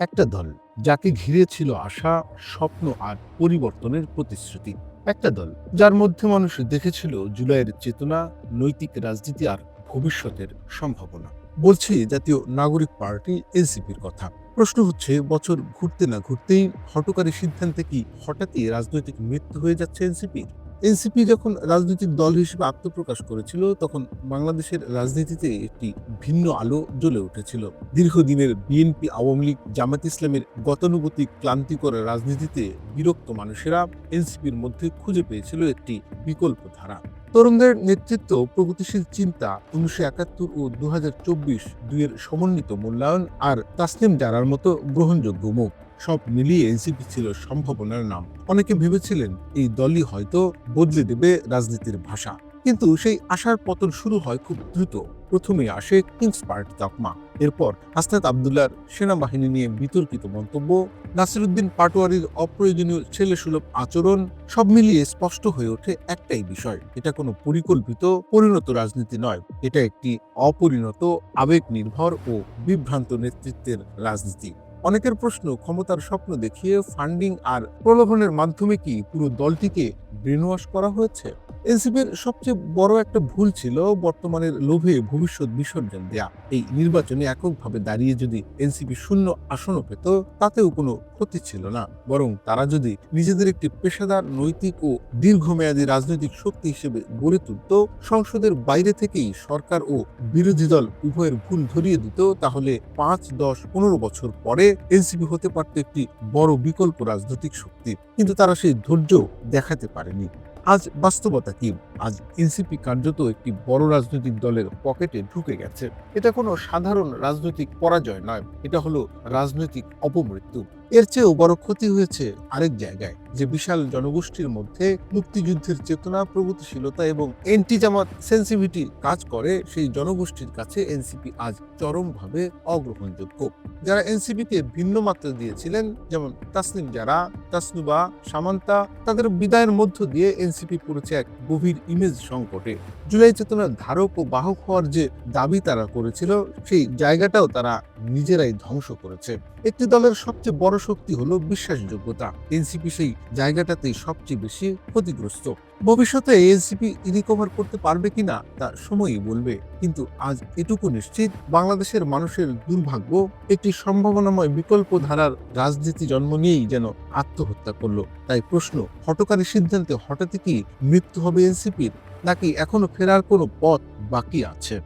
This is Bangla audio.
একটা দল, যাকে ঘিরে ছিল আশা, স্বপ্ন আর পরিবর্তনের প্রতিশ্রুতি। একটা দল, যার মধ্যে মানুষ দেখেছিল জুলাইয়ের চেতনা, নৈতিক রাজনীতি আর ভবিষ্যতের সম্ভাবনা। বলছি জাতীয় নাগরিক পার্টি, এনসিপির কথা। প্রশ্ন হচ্ছে, বছর ঘুরতে না ঘুরতেই হটকারী সিদ্ধান্তে কি হঠাৎই রাজনৈতিক মৃত্যু হয়ে যাচ্ছে এনসিপি এনসিপি যখন রাজনৈতিক দল হিসেবে আত্মপ্রকাশ করেছিল, তখন বাংলাদেশের রাজনীতিতে একটি ভিন্ন আলো জ্বলে উঠেছিল। দীর্ঘদিনের বিএনপি, আওয়ামী লীগ, জামাত ইসলামের গতানুগতিক, ক্লান্তিকর রাজনীতিতে বিরক্ত মানুষেরা এনসিপির মধ্যে খুঁজে পেয়েছিল একটি বিকল্প ধারা তরুণদের নেতৃত্ব প্রগতিশীল চিন্তা উনিশশো একাত্তর ও দু হাজার চব্বিশ দুইয়ের সমন্বিত মূল্যায়ন আর তাসলিম জারার মতো গ্রহণযোগ্য মুখ। সব মিলিয়ে এনসিপি ছিল সম্ভাবনার নাম। অনেকে ভেবেছিলেন এই দলই হয়তো বদলে দেবে রাজনীতির ভাষা। কিন্তু সেই আশার পতন শুরু হয় খুব দ্রুত। প্রথমে আসে কিংস পার্টি তকমা। এরপর হাসনাত আবদুল্লার সেনাবাহিনী নিয়ে বিতর্কিত মন্তব্য, নাসিরুদ্দিন পাটোয়ারির অপ্রয়োজনীয় ছেলেসুলভ আচরণ, সব মিলিয়ে স্পষ্ট হয়ে ওঠে একটাই বিষয়। এটা কোনো পরিকল্পিত, পরিণত রাজনীতি নয়। এটা একটি অপরিণত আবেগ নির্ভর ও বিভ্রান্ত নেতৃত্বের রাজনীতি। অনেকের প্রশ্ন, ক্ষমতার স্বপ্ন দেখিয়ে ফান্ডিং আর প্রলোভনের মাধ্যমে কি পুরো দলটিকে ব্রেনওয়াশ করা হয়েছে? এনসিপির সবচেয়ে বড় একটা ভুল ছিল বর্তমানের লোভে ভবিষ্যৎ বিসর্জন দেয়া। এই নির্বাচনে এককভাবে দাঁড়িয়ে যদি এনসিপি শূন্য আসনও পেত, তাতেও কোনো ক্ষতি ছিল না। বরং তারা যদি নিজেদের একটি পেশাদার, নৈতিক ও দীর্ঘমেয়াদী রাজনৈতিক শক্তি হিসেবে গড়ে তুলত, সংসদের বাইরে থেকেই সরকার ও বিরোধী দল উভয়ের ভুল ধরিয়ে দিত, তাহলে পাঁচ, দশ, পনেরো বছর পরে এনসিপি হতে পারত একটি বড় বিকল্প রাজনৈতিক শক্তি। কিন্তু তারা সেই ধৈর্য দেখাতে পারেনি। আজ বাস্তবতা কি? আজ এনসিপি কার্যত একটি বড় রাজনৈতিক দলের পকেটে ঢুকে গেছে। এটা কোনো সাধারণ রাজনৈতিক পরাজয় নয়, এটা হলো রাজনৈতিক অপমৃত্যু। এর চেয়েও বড় ক্ষতি হয়েছে আরেক জায়গায়, যে বিশাল জনগোষ্ঠীর মধ্যে মুক্তিযুদ্ধের চেতনা, প্রগতিশীলতা এবং এন্টি জামাত সেন্সিভিটি কাজ করে, সেই জনগোষ্ঠীর কাছে এনসিপি আজ চরমভাবে অগ্রহণযোগ্য। যারা এনসিপিকে ভিন্ন মাত্রা দিয়েছিলেন, যেমন তাসনিম যারা তাসনুবা, সামান্তা, তাদের বিদায়ের মধ্য দিয়ে এনসিপি পড়েছে এক গভীর ইমেজ সংকটে। জুলাই চেতনার ধারক ও বাহক হওয়ার যে দাবি তারা করেছিল, সেই জায়গাটাও তারা নিজেরাই ধ্বংস করেছে। একটি দলের সবচেয়ে বড় শক্তি হলো বিশ্বাসযোগ্যতা। এনসিপি সেই জায়গাটাতেই সবচেয়ে বেশি ক্ষতিগ্রস্ত। ভবিষ্যতে এনসিপি রিকভার করতে পারবে কিনা, তা সময়ই বলবে। কিন্তু আজ এটুকু নিশ্চিত, বাংলাদেশের মানুষের দুর্ভাগ্য, একটি সম্ভাবনাময় বিকল্প ধারার রাজনীতি জন্ম নিয়েই যেন আত্মহত্যা করল। তাই প্রশ্ন, হটকারী সিদ্ধান্তে হঠাৎই কি মৃত্যু হবে নাকি এখনও ফেরার কোনো পথ বাকি আছে?